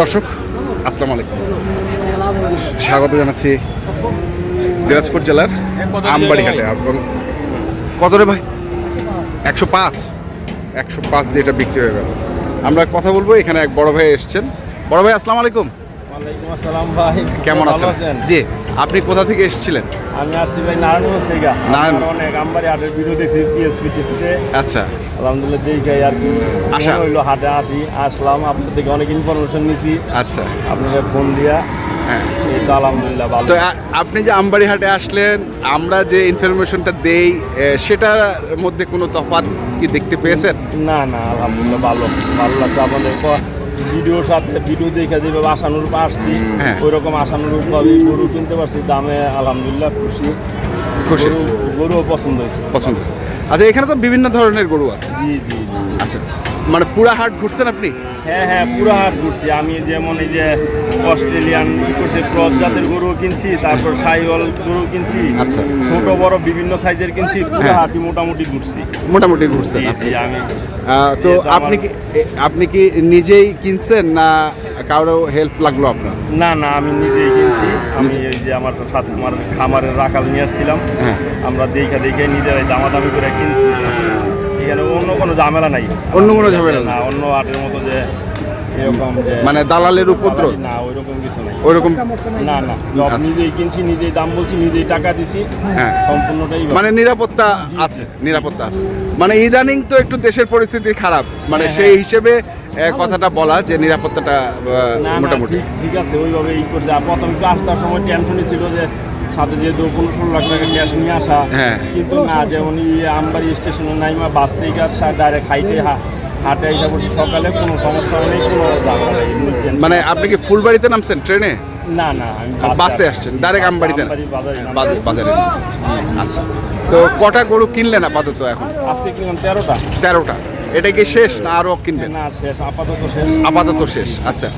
দর্শক, আসসালামু আলাইকুম। স্বাগত জানাচ্ছি দিনাজপুর জেলার আমবাড়িঘাটে এবং কত রে ভাই? একশো পাঁচ। একশো পাঁচ দিয়ে এটা বিক্রি হয়ে গেল। আমরা কথা বলব, এখানে এক বড় ভাই এসছেন। বড় ভাই, আসসালামু আলাইকুম। ওয়ালাইকুম আসসালাম ভাই। কেমন আছেন? জি আপনি কোথা থেকে এসেছিলেন? আমি আসছি ভাই নারায়ণগঞ্জ থেকে। নারায়ণ- অনেক আমবাড়ি হাটের ভিডিও দেখছি পিএসপি টিভিতে আচ্ছা। আলহামদুলিল্লাহ দেখে আর কি। আশা। মনে হইল হাটে আসি আসলাম আপনার থেকে অনেক ইনফরমেশন নিছি। আচ্ছা। আপনাকে ফোন দিয়া। হ্যাঁ। তো আলহামদুলিল্লাহ ভালো। আপনি যে আমবাড়িহাটে আসলেন আমরা যে ইনফরমেশনটা দেই সেটার মধ্যে কোনো তফাৎ কি দেখতে পেয়েছেন? না না আলহামদুলিল্লাহ ভালো। ভালো লাগছে। আপনাদের ক- ভিডিওর সাথে ভিডিও দেখে যেভাবে আশানুরূপ আসছি হ্যাঁ। ওই রকম আশানুরূপ ভাবে গরু কিনতে পারছি দামে আলহামদুলিল্লাহ খুশি খুশি গরু গরুও পছন্দ হয়েছে পছন্দ হয়েছে। আচ্ছা এখানে তো বিভিন্ন ধরনের গরু আছে। জি জি জি। আচ্ছা মানে পুরা হাট ঘুরছেন আপনি? হ্যাঁ হ্যাঁ পুরো হাট ঘুরছি। আমি যেমন এই যে অস্ট্রেলিয়ান ক্রস জাতের গরু কিনছি তারপর সাইওয়াল গরু কিনছি আচ্ছা। ছোট বড় বিভিন্ন সাইজের কিনছি পুরো হ্যাঁ। হাটই মোটামুটি ঘুরছি। মোটামুটি ঘুরছেন আপনি। আমি তো আপনি কি আপনি কি নিজেই কিনছেন না কারও হেল্প লাগল আপনার? না না আমি নিজেই কিনছি। আমি এই যে আমার সাথে আমার খামারের রাখাল নিয়ে আসছিলাম। হ্যাঁ। আমরা দেখে দেখে নিজেরাই দামাদামি করে কিনছি। এখানে অন্য কোনো ঝামেলা নাই। অন্য কোনো ঝামেলা না। অন্য হাটের মতো যে মানে দালালের উপদ্রব? না ওইরকম কিছু নাই। ওইরকম না না আচ্ছা। নিজেই কিনছি নিজেই দাম বলছি নিজেই টাকা দিছি। হ্যাঁ। সম্পূর্ণটাই মানে নিরাপত্তা আছে নিরাপত্তা আছে। মানে ইদানিং তো একটু দেশের পরিস্থিতি খারাপ। মানে হ্যাঁ, সেই হিসেবে এ, কথাটা বলা যে নিরাপত্তাটা মোটামুটি। ঠিক- আছে ওইভাবে ই করছে। প্রথম ক্লাস তার সময় টেনশনই ছিল যে সাথে যেহেতু পনেরো ষোলো লাখ টাকা ক্যাশ নিয়ে আসা হ্যাঁ। কিন্তু না যেমন আমবাড়ি স্টেশনে নাইমা বাস থেকে ডাইরেক্ট হাইটে হা- হাটে এসে পড়ছি সকালে কোনো সমস্যা নেই কোনো নেই, কোনো মানে আপনি কি ফুলবাড়িতে নামছেন ট্রেনে? না না বাসে আসছেন ডাইরেক্ট আমবাড়িতে বাজারে নামছেন। আচ্ছা। তো কটা গরু কিনলেন আপাতত এখন? আজকে কিনলাম তেরোটা। তেরোটা। এটা কি শেষ না আরও কিনবেন? না শেষ আপাতত শেষ। আপাতত শেষ আচ্ছা।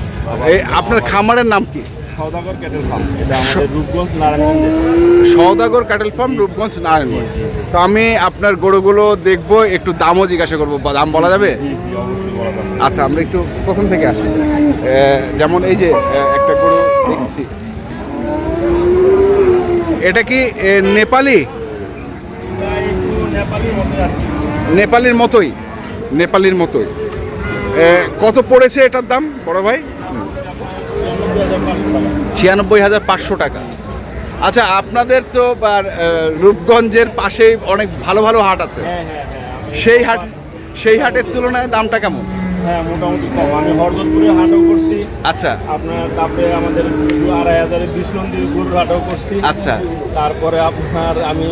এই আপনার খামারের নাম কি? সৌদাগর ক্যাটেল ফার্ম এটা আমাদের রূপগঞ্জ নারায়ণগঞ্জে সৌদাগর ক্যাটেল ফার্ম রূপগঞ্জ নারায়ণগঞ্জ। তো আমি আপনার গরুগুলো দেখব একটু দামও জিজ্ঞাসা করব। দাম বলা যাবে? আচ্ছা আমরা একটু প্রথম থেকে আসি। যেমন এই যে একটা গরু দেখছি। এটা কি নেপালি? নেপালির মতোই? নেপালির মতোই। কত পড়েছে এটার দাম বড় ভাই? ছিয়ানব্বই হাজার পাঁচশো টাকা। আচ্ছা আপনাদের তো রূপগঞ্জের পাশে অনেক ভালো ভালো হাট আছে। হ্যাঁ হ্যাঁ হ্যাঁ সেই হাট সেই হাটের তুলনায় দামটা কেমন? হ্যাঁ মোটামুটি কম। আমি হরদপুরে হাটও করছি। আচ্ছা। আপনার তারপরে আমাদের আড়াই হাজারের বিষ্ণন্দির গরুর হাটও করছি। আচ্ছা। তারপরে আপনার আমি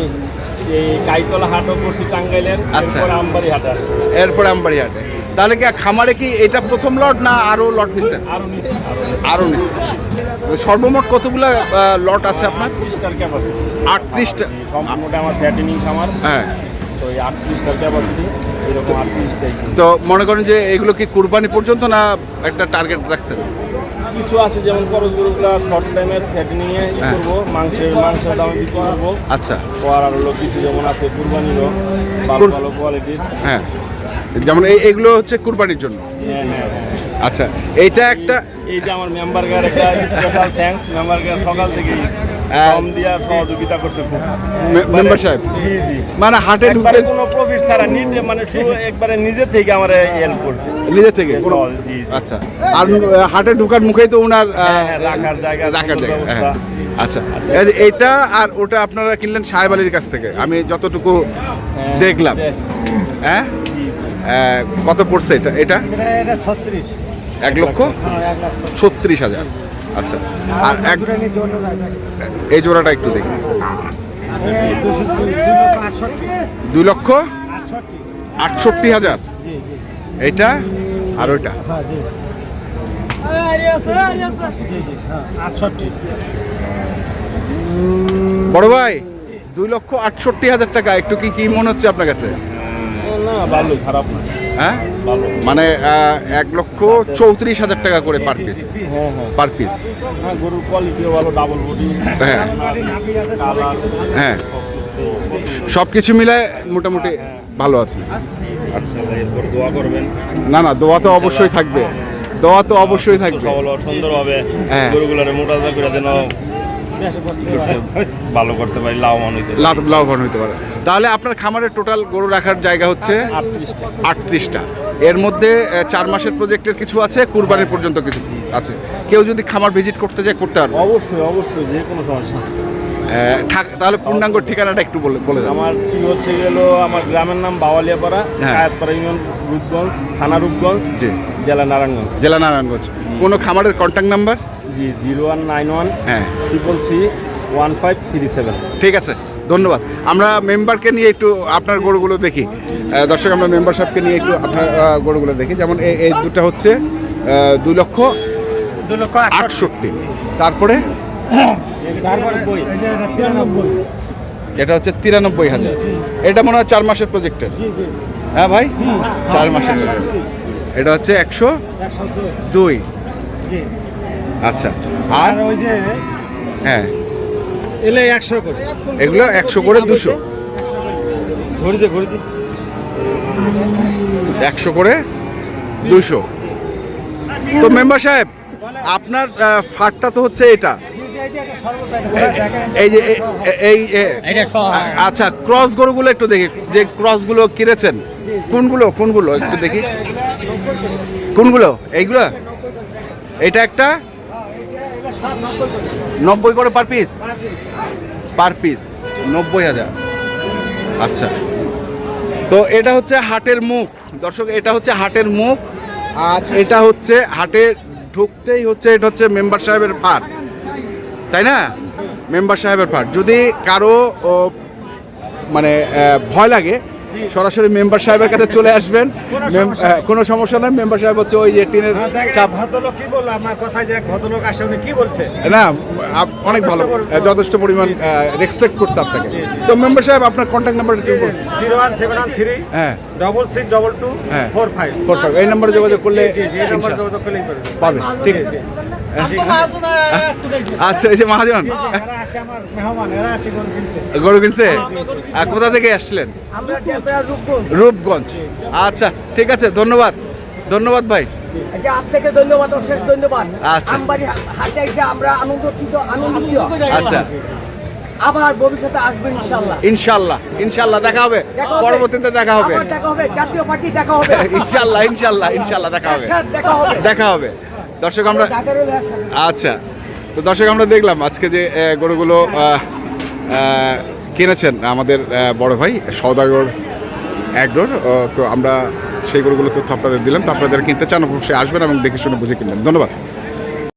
এই কাইতলা হাটও করছি টাঙ্গাইলের আচ্ছা। এরপরে আমবাড়ি হাটে আসছি। এরপরে আমবাড়ি হাটে। তাহলে কি খামারে কি এটা প্রথম লট না আরও লট নিচ্ছি? আরও নিচ্ছেন সর্বমোট কতগুলো লট আছে আপনার? আটত্রিশটার ক্যাপাসিটি আটত্রিশটা। সম্পূর্ণটা আমার ফ্যাটিনিং খামার। হ্যাঁ। তো এই আটত্রিশটার ক্যাপাসিটি এরকম আটত্রিশটাই তো মনে করেন যে এগুলো কি কুরবানি পর্যন্ত না একটা টার্গেট রাখছেন? কিছু আছে যেমন খরচ গরুগুলা শর্ট টাইমের ফ্যাটিনিংয়ে ই হ্যাঁ। করব মাংসের মাংসের দামে বিক্রি করব। আচ্ছা। আর হলো কিছু যেমন আছে কুরবানিরও ভালো ভালো কোয়ালিটির হ্যাঁ। যেমন এই এগুলো হচ্ছে কুরবানির জন্য? হ্যাঁ হ্যাঁ হ্যাঁ। আচ্ছা এইটা একটা এই যে আমার মেম্বার গার একটা স্পেশাল থ্যাঙ্কস মেম্বার গার সকাল থেকে হ্যাঁ। কম দিয়া সহযোগিতা করতে খুব। মেম্বার সাহেব? জি জি। মানে হাটে ঢুকে কোনো প্রফিট ছাড়া নিজে মানে শুধু একবারে নিজে থেকে আমার হেল্প করছে। নিজে থেকে। আচ্ছা। আর হাটে ঢুকার মুখেই তো ওনার হ্যাঁ, হ্যাঁ, রাখার জায়গা, রাখার জায়গা হ্যাঁ। আচ্ছা। যে এইটা আর ওটা আপনারা কিনলেন সাহেব আলীর কাছ থেকে। আমি যতটুকু দেখলাম। দেখ, হ্যাঁ? কত পড়ছে এটা? এটা? এটা এটা ছত্রিশ। এক লক্ষ? হ্যাঁ ছত্রিশ হাজার। আচ্ছা। আর এক এই জোড়াটা একটু দেখি। দুই লক্ষ আটষট্টি হাজার। এইটা আর ওইটা। বড় ভাই, দুই লক্ষ আটষট্টি হাজার টাকা। একটু কি কি মনে হচ্ছে আপনার কাছে? না, ভালো, খারাপ না। হ্যাঁ? মানে এক লক্ষ চৌত্রিশ হাজার টাকা করে পার পিস পার পিস হ্যাঁ গরুর কোয়ালিটিও ভালো ডাবল বডি হ্যাঁ। হ্যাঁ। সব কিছু মিলে মোটামুটি ভালো আছে। আচ্ছা দোয়া করবেন। না না দোয়া তো অবশ্যই থাকবে। দোয়া তো অবশ্যই থাকবে। সুন্দরভাবে হ্যাঁ। গরুগুলোর মোটা করে যেন ভালো করতে পারি লাভবান হইতে লাভ লাভবান হইতে পারে। তাহলে আপনার খামারের টোটাল গরু রাখার জায়গা হচ্ছে আটত্রিশটা। এর মধ্যে চার মাসের প্রজেক্টের কিছু আছে কুরবানির পর্যন্ত কিছু আছে। কেউ যদি খামার ভিজিট করতে যায় করতে পারবে। অবশ্যই অবশ্যই যে কোনো সমস্যা তাহলে পূর্ণাঙ্গ ঠিকানাটা একটু বলে বলে আমার কি হচ্ছে গেল আমার গ্রামের নাম বাওয়ালিয়াপাড়া হ্যাঁ। কায়াতপাড়া ইউনিয়ন রূপগঞ্জ থানা রূপগঞ্জ জি। জেলা নারায়ণগঞ্জ। জেলা নারায়ণগঞ্জ। কোনো খামারের কন্ট্যাক্ট নাম্বার জি জিরো ওয়ান নাইন ওয়ান হ্যাঁ। Triple three one five three seven ঠিক আছে ধন্যবাদ। আমরা মেম্বারকে নিয়ে একটু আপনার গরুগুলো দেখি। দর্শক আমরা মেম্বার সাহেবকে নিয়ে একটু আপনার গরুগুলো দেখি। যেমন এই এই দুটো হচ্ছে দুই লক্ষ দু লক্ষ আটষট্টি। তারপরে? এটা হচ্ছে তিরানব্বই হাজার। এটা মনে হয় চার মাসের প্রজেক্টের হ্যাঁ ভাই? চার মাসের। এটা হচ্ছে একশো দুই। আচ্ছা। আর ওই যে হ্যাঁ। এলে একশো করে। এগুলো একশো করে দুশো। একশো করে দুশো। তো মেম্বার সাহেব আপনার ফাটটা তো হচ্ছে এটা। এই যে এই আচ্ছা ক্রস গরুগুলো একটু দেখি। যে ক্রসগুলো কিনেছেন কোনগুলো কোনগুলো একটু দেখি। কোনগুলো? এইগুলো? এটা একটা? নব্বই করে পার পিস পার পিস নব্বই হাজার। আচ্ছা। তো এটা হচ্ছে হাটের মুখ। দর্শক এটা হচ্ছে হাটের মুখ। আর এটা হচ্ছে হাটে ঢুকতেই হচ্ছে এটা হচ্ছে মেম্বার সাহেবের ফাট তাই না? মেম্বার সাহেবের ফাট যদি কারও মানে ভয় লাগে সরাসরি মেম্বার সাহেবের কাছে চলে আসবেন। কোনো সমস্যা নাই। মেম্বার সাহেব হচ্ছে ওই যে টিনের চাপ ভদ্রলোক কি বলল? আমার কথা যে ভদ্রলোক আসে উনি কি বলছে? না অনেক ভালো। যথেষ্ট পরিমাণ। রেসপেক্ট করছে আপনাকে। তো মেম্বার সাহেব আপনার contact number zero one seven one three হ্যাঁ। ডবল সিক্স ডবল টু হ্যাঁ। Four five. Four five. এই নাম্বারে যোগাযোগ করলে পাবে। ঠিক আছে। আচ্ছা এই যে মহাজন। গরু কিনছে। কিনছে? আর কোথা থেকে টেম্পারা রূপগঞ্জ। আচ্ছা ঠিক আছে ধন্যবাদ। ধন্যবাদ ভাই। আচ্ছা আপনাকে ধন্যবাদ অশেষ ধন্যবাদ। আচ্ছা। আমবাড়ি হাটে এসে আমরা আনন্দিত আনন্দিত। আচ্ছা। আবার ভবিষ্যতে ইনশাল্লাহ। ইনশাল্লাহ ইনশাল্লাহ দেখা হবে। পরবর্তীতে দেখা হবে। দেখা হবে জাতীয় পার্টি দেখা হবে। ইনশাল্লাহ ইনশাল্লাহ ইনশাল্লাহ দেখা হবে। দেখা হবে। দেখা হবে। দর্শক আমরা আচ্ছা তো দর্শক আমরা দেখলাম আজকে যে গরুগুলো কিনেছেন আমাদের বড় ভাই সৌদাগর একডোর। তো আমরা সেই গরুগুলো তথ্য আপনাদের দিলাম। তো আপনাদের কিনতে চান অবশ্যই আসবেন এবং দেখে শুনে বুঝে কিনবেন। ধন্যবাদ।